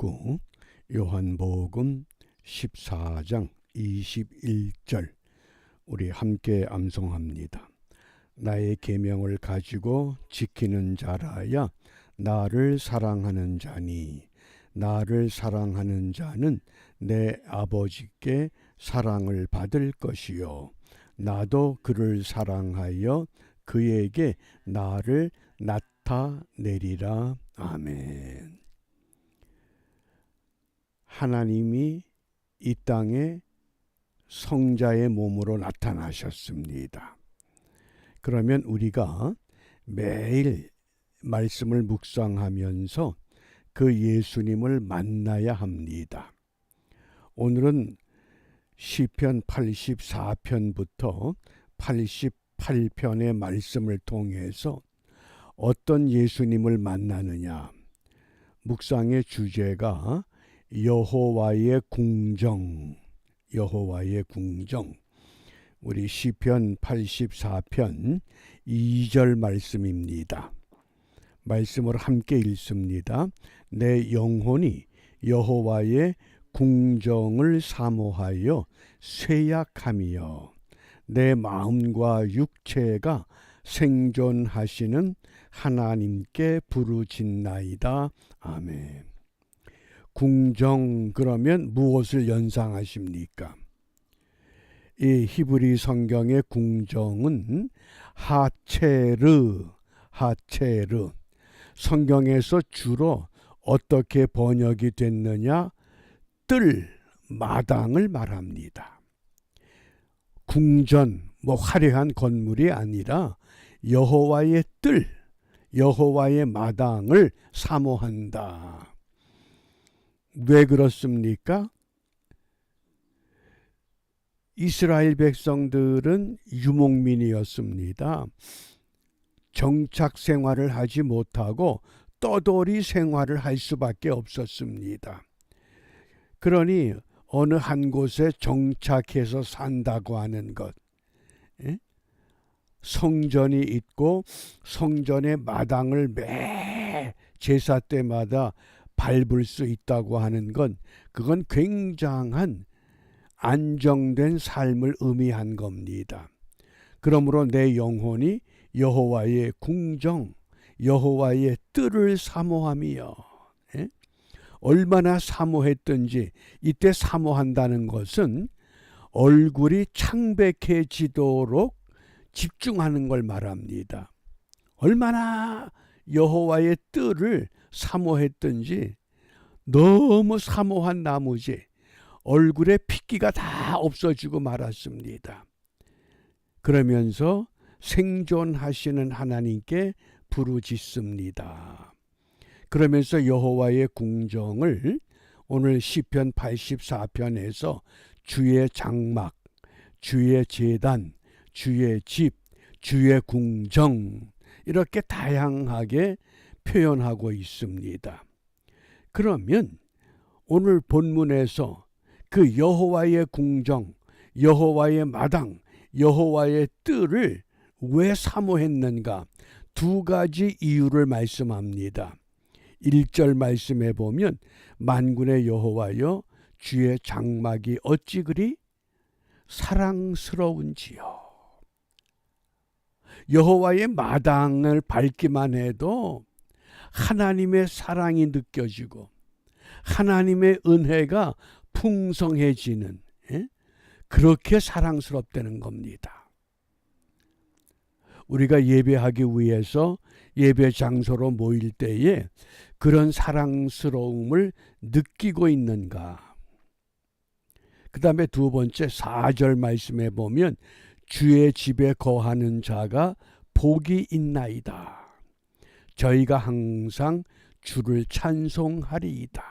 읽고 요한복음 14장 21절 우리 함께 암송합니다. 나의 계명을 가지고 지키는 자라야 나를 사랑하는 자니 나를 사랑하는 자는 내 아버지께 사랑을 받을 것이요 나도 그를 사랑하여 그에게 나를 나타내리라 아멘. 하나님이 이 땅에 성자의 몸으로 나타나셨습니다. 그러면 우리가 매일 말씀을 묵상하면서 그 예수님을 만나야 합니다. 오늘은 시편 84편부터 88편의 말씀을 통해서 어떤 예수님을 만나느냐. 묵상의 주제가 여호와의 궁정, 여호와의 궁정. 우리 시편 84편 2절 말씀입니다. 말씀을 함께 읽습니다. 내 영혼이 여호와의 궁정을 사모하여 쇠약함이여 내 마음과 육체가 생존하시는 하나님께 부르짖나이다. 아멘. 궁정 그러면 무엇을 연상하십니까? 이 히브리 성경의 궁정은 하체르, 하체르. 성경에서 주로 어떻게 번역이 됐느냐? 뜰, 마당을 말합니다. 궁전, 뭐 화려한 건물이 아니라 여호와의 뜰, 여호와의 마당을 사모한다. 왜 그렇습니까? 이스라엘 백성들은 유목민이었습니다. 정착 생활을 하지 못하고 떠돌이 생활을 할 수밖에 없었습니다. 그러니 어느 한 곳에 정착해서 산다고 하는 것, 예? 성전이 있고 성전의 마당을 매 제사 때마다 밟을 수 있다고 하는 건 그건 굉장한 안정된 삶을 의미한 겁니다. 그러므로 내 영혼이 여호와의 궁정, 여호와의 뜰을 사모하며 예? 얼마나 사모했든지 이때 사모한다는 것은 얼굴이 창백해지도록 집중하는 걸 말합니다. 얼마나 여호와의 뜰을 사모했든지 너무 사모한 나머지 얼굴에 핏기가 다 없어지고 말았습니다. 그러면서 생존하시는 하나님께 부르짖습니다. 그러면서 여호와의 궁정을 오늘 시편 84편에서 주의 장막, 주의 제단, 주의 집, 주의 궁정 이렇게 다양하게 표현하고 있습니다. 그러면 오늘 본문에서 그 여호와의 궁정, 여호와의 마당, 여호와의 뜰을 왜 사모했는가? 두 가지 이유를 말씀합니다. 1절 말씀해 보면 만군의 여호와여 주의 장막이 어찌 그리 사랑스러운지요. 여호와의 마당을 밟기만 해도 하나님의 사랑이 느껴지고 하나님의 은혜가 풍성해지는 예? 그렇게 사랑스럽다는 겁니다. 우리가 예배하기 위해서 예배 장소로 모일 때에 그런 사랑스러움을 느끼고 있는가? 그 다음에 두 번째 4절 말씀에 보면 주의 집에 거하는 자가 복이 있나이다. 저희가 항상 주를 찬송하리이다.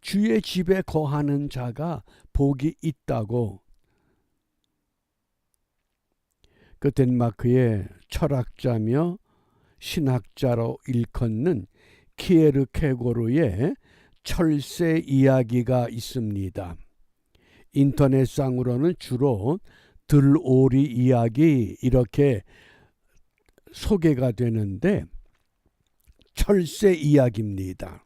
주의 집에 거하는 자가 복이 있다고 그 덴마크의 철학자며 신학자로 일컫는 키에르 케고르의 철새 이야기가 있습니다. 인터넷상으로는 주로 들오리 이야기 이렇게 소개가 되는데 철새 이야기입니다.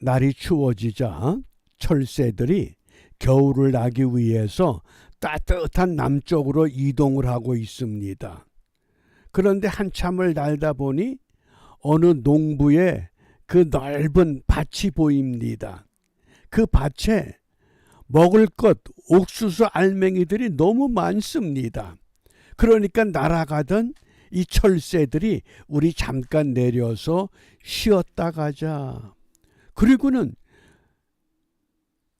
날이 추워지자 철새들이 겨울을 나기 위해서 따뜻한 남쪽으로 이동을 하고 있습니다. 그런데 한참을 날다 보니 어느 농부의 그 넓은 밭이 보입니다. 그 밭에 먹을 것, 옥수수 알맹이들이 너무 많습니다. 그러니까 날아가던 이 철새들이 우리 잠깐 내려서 쉬었다 가자. 그리고는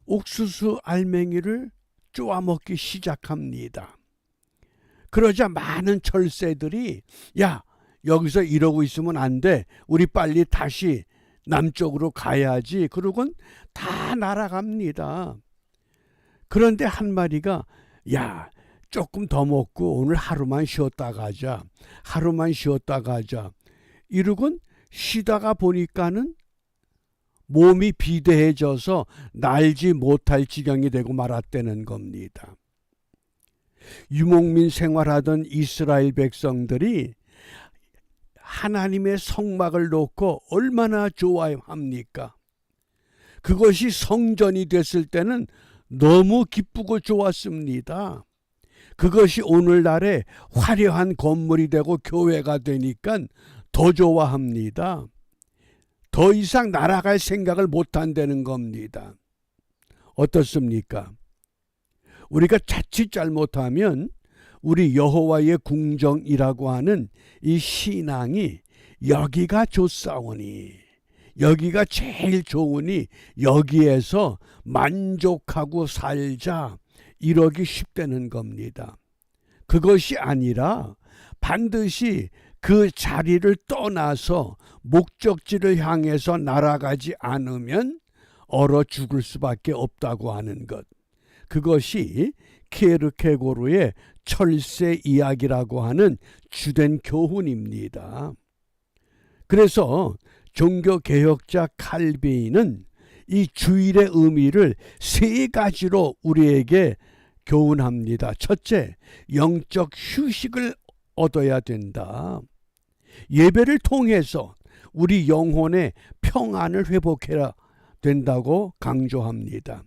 옥수수 알맹이를 쪼아 먹기 시작합니다. 그러자 많은 철새들이 야 여기서 이러고 있으면 안 돼. 우리 빨리 다시 남쪽으로 가야지. 그러곤 다 날아갑니다. 그런데 한 마리가 야 조금 더 먹고 오늘 하루만 쉬었다 가자. 하루만 쉬었다 가자. 이러곤 쉬다가 보니까는 몸이 비대해져서 날지 못할 지경이 되고 말았다는 겁니다. 유목민 생활하던 이스라엘 백성들이 하나님의 성막을 놓고 얼마나 좋아합니까? 그것이 성전이 됐을 때는 너무 기쁘고 좋았습니다. 그것이 오늘날의 화려한 건물이 되고 교회가 되니까 더 좋아합니다. 더 이상 날아갈 생각을 못 한다는 겁니다. 어떻습니까? 우리가 자칫 잘못하면 우리 여호와의 궁정이라고 하는 이 신앙이 여기가 좋사오니 여기가 제일 좋으니 여기에서 만족하고 살자 이러기 쉽다는 겁니다. 그것이 아니라 반드시 그 자리를 떠나서 목적지를 향해서 날아가지 않으면 얼어 죽을 수밖에 없다고 하는 것. 그것이 케르케고르의 철새 이야기라고 하는 주된 교훈입니다. 그래서 종교 개혁자 칼빈은 이 주일의 의미를 세 가지로 우리에게 교훈합니다. 첫째, 영적 휴식을 얻어야 된다. 예배를 통해서 우리 영혼의 평안을 회복해야 된다고 강조합니다.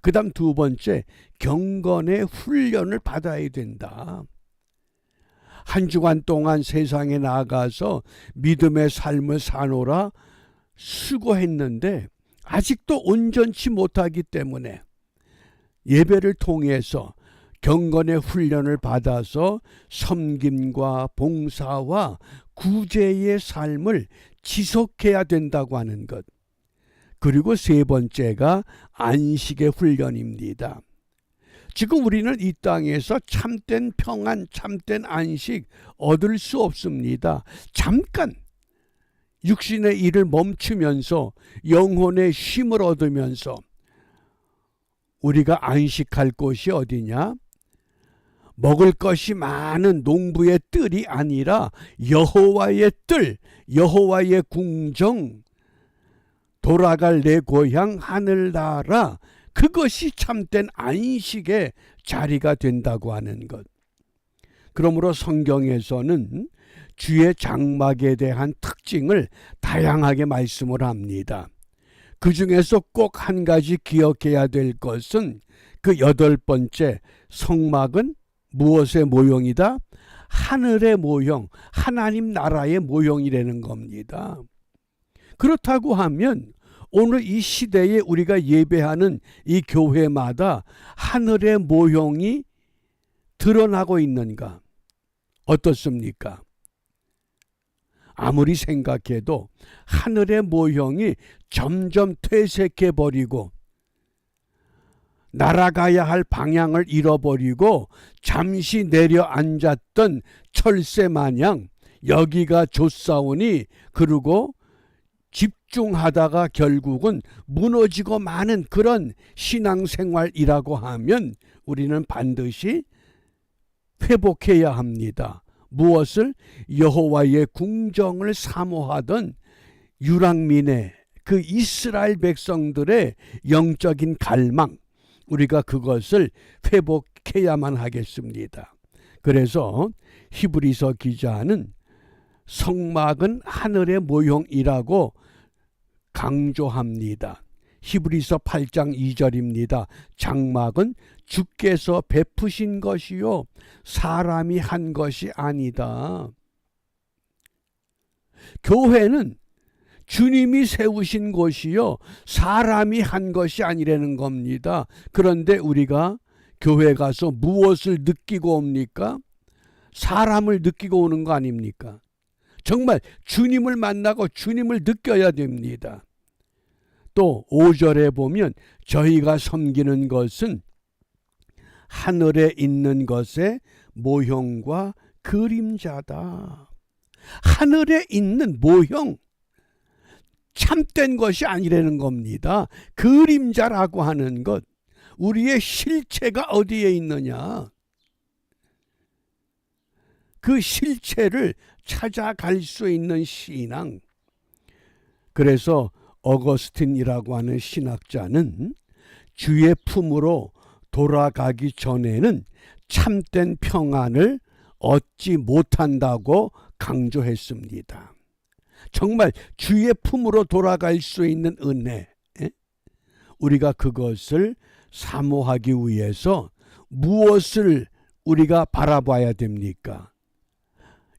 그 다음 두 번째, 경건의 훈련을 받아야 된다. 한 주간 동안 세상에 나가서 믿음의 삶을 사노라 수고했는데 아직도 온전치 못하기 때문에 예배를 통해서 경건의 훈련을 받아서 섬김과 봉사와 구제의 삶을 지속해야 된다고 하는 것. 그리고 세 번째가 안식의 훈련입니다. 지금 우리는 이 땅에서 참된 평안, 참된 안식 얻을 수 없습니다. 잠깐 육신의 일을 멈추면서 영혼의 쉼을 얻으면서 우리가 안식할 곳이 어디냐? 먹을 것이 많은 농부의 뜰이 아니라 여호와의 뜰, 여호와의 궁정, 돌아갈 내 고향 하늘나라 그것이 참된 안식의 자리가 된다고 하는 것. 그러므로 성경에서는 주의 장막에 대한 특징을 다양하게 말씀을 합니다. 그 중에서 꼭 한 가지 기억해야 될 것은 그 여덟 번째 성막은 무엇의 모형이다? 하늘의 모형, 하나님 나라의 모형이라는 겁니다. 그렇다고 하면 오늘 이 시대에 우리가 예배하는 이 교회마다 하늘의 모형이 드러나고 있는가? 어떻습니까? 아무리 생각해도 하늘의 모형이 점점 퇴색해 버리고 날아가야 할 방향을 잃어버리고 잠시 내려앉았던 철새 마냥 여기가 좋사오니 그리고 집중하다가 결국은 무너지고 마는 그런 신앙생활이라고 하면 우리는 반드시 회복해야 합니다. 무엇을 여호와의 궁정을 사모하던 유랑민의 그 이스라엘 백성들의 영적인 갈망 우리가 그것을 회복해야만 하겠습니다. 그래서 히브리서 기자는 성막은 하늘의 모형이라고 강조합니다. 히브리서 8장 2절입니다. 장막은 주께서 베푸신 것이요 사람이 한 것이 아니다. 교회는 주님이 세우신 곳이요 사람이 한 것이 아니라는 겁니다. 그런데 우리가 교회 가서 무엇을 느끼고 옵니까? 사람을 느끼고 오는 거 아닙니까? 정말 주님을 만나고 주님을 느껴야 됩니다. 또 5절에 보면 저희가 섬기는 것은 하늘에 있는 것의 모형과 그림자다. 하늘에 있는 모형, 참된 것이 아니라는 겁니다. 그림자라고 하는 것, 우리의 실체가 어디에 있느냐? 그 실체를 찾아갈 수 있는 신앙. 그래서 어거스틴이라고 하는 신학자는 주의 품으로 돌아가기 전에는 참된 평안을 얻지 못한다고 강조했습니다. 정말 주의 품으로 돌아갈 수 있는 은혜, 우리가 그것을 사모하기 위해서 무엇을 우리가 바라봐야 됩니까?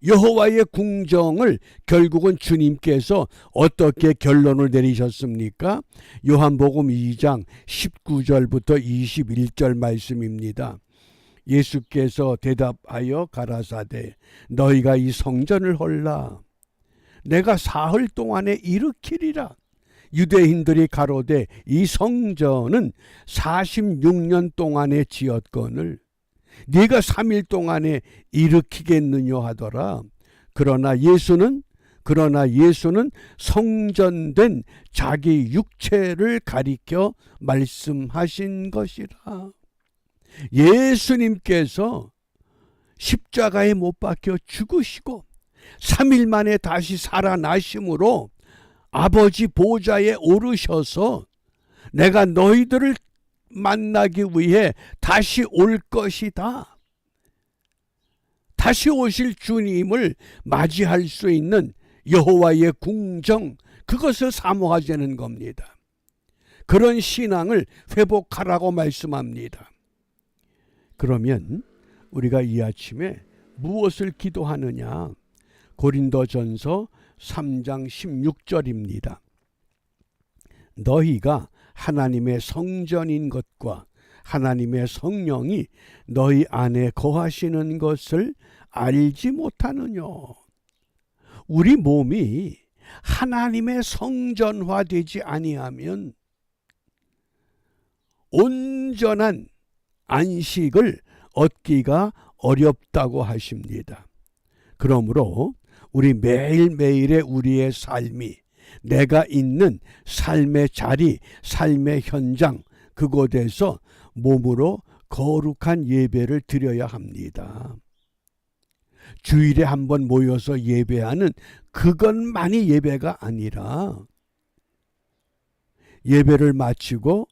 여호와의 궁정을 결국은 주님께서 어떻게 결론을 내리셨습니까? 요한복음 2장 19절부터 21절 말씀입니다. 예수께서 대답하여 가라사대 너희가 이 성전을 헐라 내가 사흘 동안에 일으키리라 유대인들이 가로되 이 성전은 46년 동안에 지었거늘 네가 3일 동안에 일으키겠느냐 하더라. 그러나 예수는 그러나 예수는 성전된 자기 육체를 가리켜 말씀하신 것이라. 예수님께서 십자가에 못 박혀 죽으시고 3일 만에 다시 살아나심으로 아버지 보좌에 오르셔서 내가 너희들을 만나기 위해 다시 올 것이다. 다시 오실 주님을 맞이할 수 있는 여호와의 궁정 그것을 사모하자는 겁니다. 그런 신앙을 회복하라고 말씀합니다. 그러면 우리가 이 아침에 무엇을 기도하느냐? 고린도전서 3장 16절입니다. 너희가 하나님의 성전인 것과 하나님의 성령이 너희 안에 거하시는 것을 알지 못하느냐. 우리 몸이 하나님의 성전화되지 아니하면 온전한 안식을 얻기가 어렵다고 하십니다. 그러므로 우리 매일매일의 우리의 삶이 내가 있는 삶의 자리, 삶의 현장, 그곳에서 몸으로 거룩한 예배를 드려야 합니다. 주일에 한번 모여서 예배하는 그것만이 예배가 아니라 예배를 마치고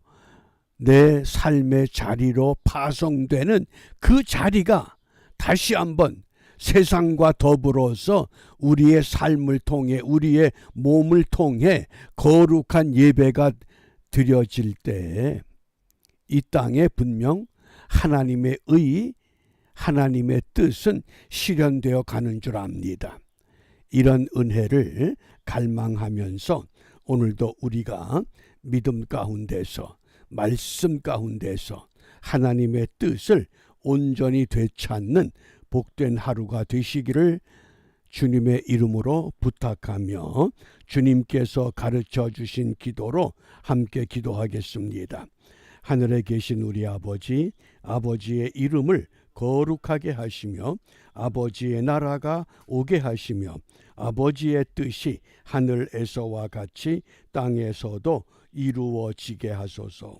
내 삶의 자리로 파송되는 그 자리가 다시 한번 세상과 더불어서 우리의 삶을 통해 우리의 몸을 통해 거룩한 예배가 드려질 때이 땅에 분명 하나님의 의, 하나님의 뜻은 실현되어 가는 줄 압니다. 이런 은혜를 갈망하면서 오늘도 우리가 믿음 가운데서 말씀 가운데서 하나님의 뜻을 온전히 되찾는 복된 하루가 되시기를 주님의 이름으로 부탁하며 주님께서 가르쳐 주신 기도로 함께 기도하겠습니다. 하늘에 계신 우리 아버지, 아버지의 이름을 거룩하게 하시며 아버지의 나라가 오게 하시며 아버지의 뜻이 하늘에서와 같이 땅에서도 이루어지게 하소서.